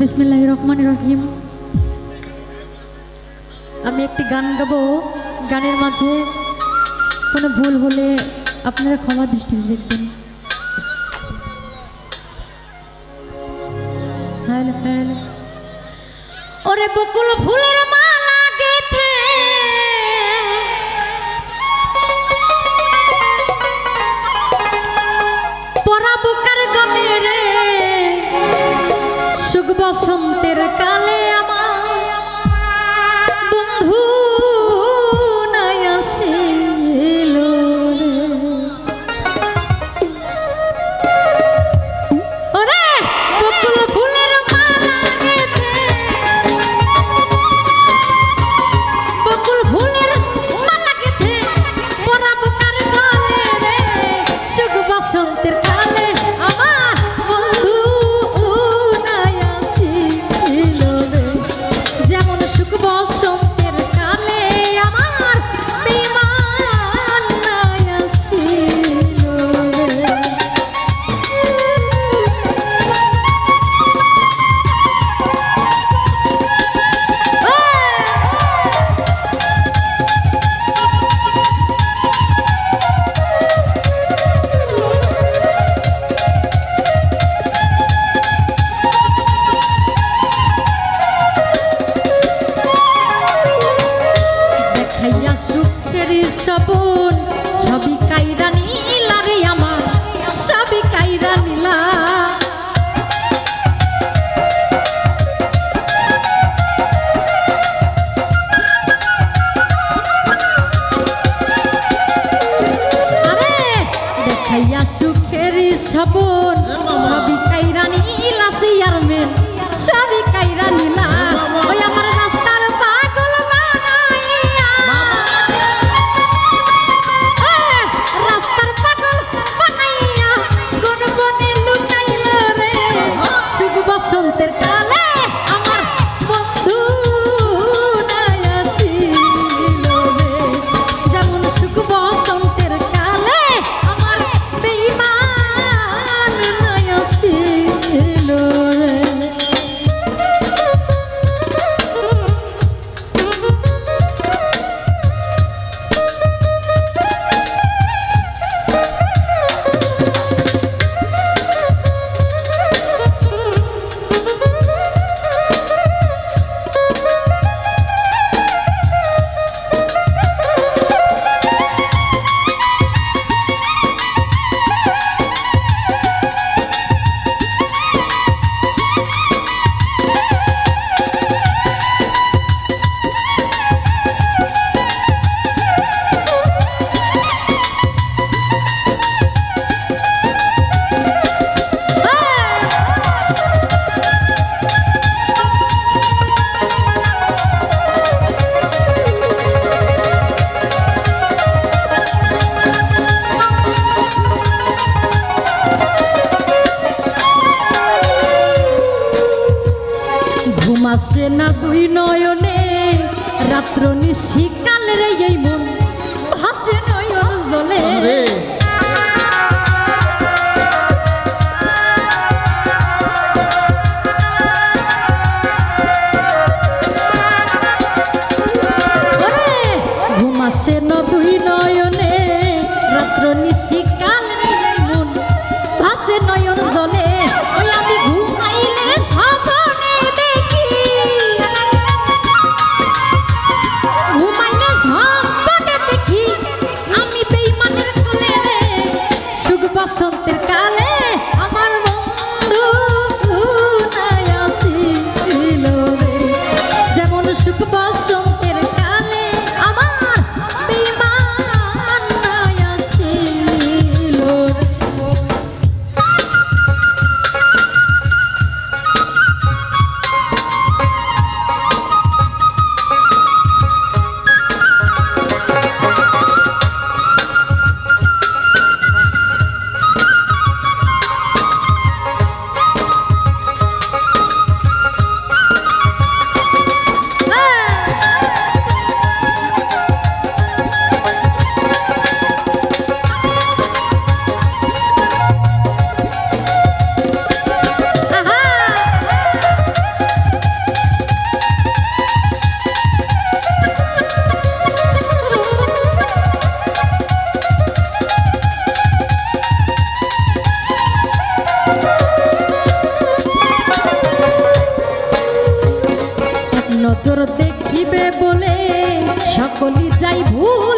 বিসমিল্লাহ আমি একটি গান গাবো। গানের মাঝে কোনো ভুল হলে আপনারা ক্ষমা দৃষ্টি দেখবেন। ওরে বকুল ফুলের বসন্তের কালে আমার যাব মাসে না কই নয়নে রাত্র নিশিকালের এই মন ভাসে নয়ন জলে। বসন্তের কালে বলে যাই ভুল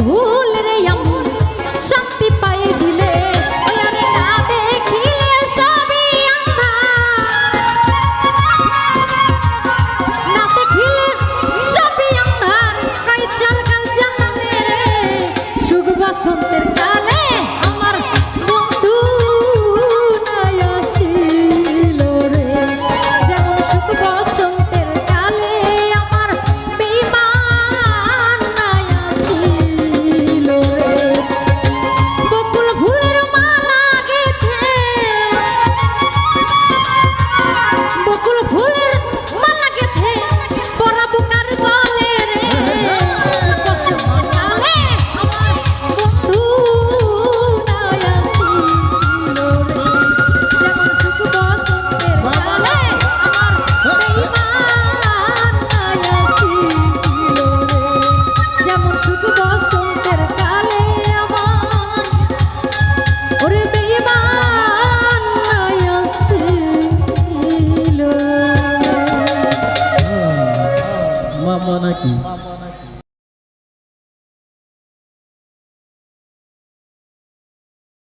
ভুল রে আমি শান্তি পায়ে দিলে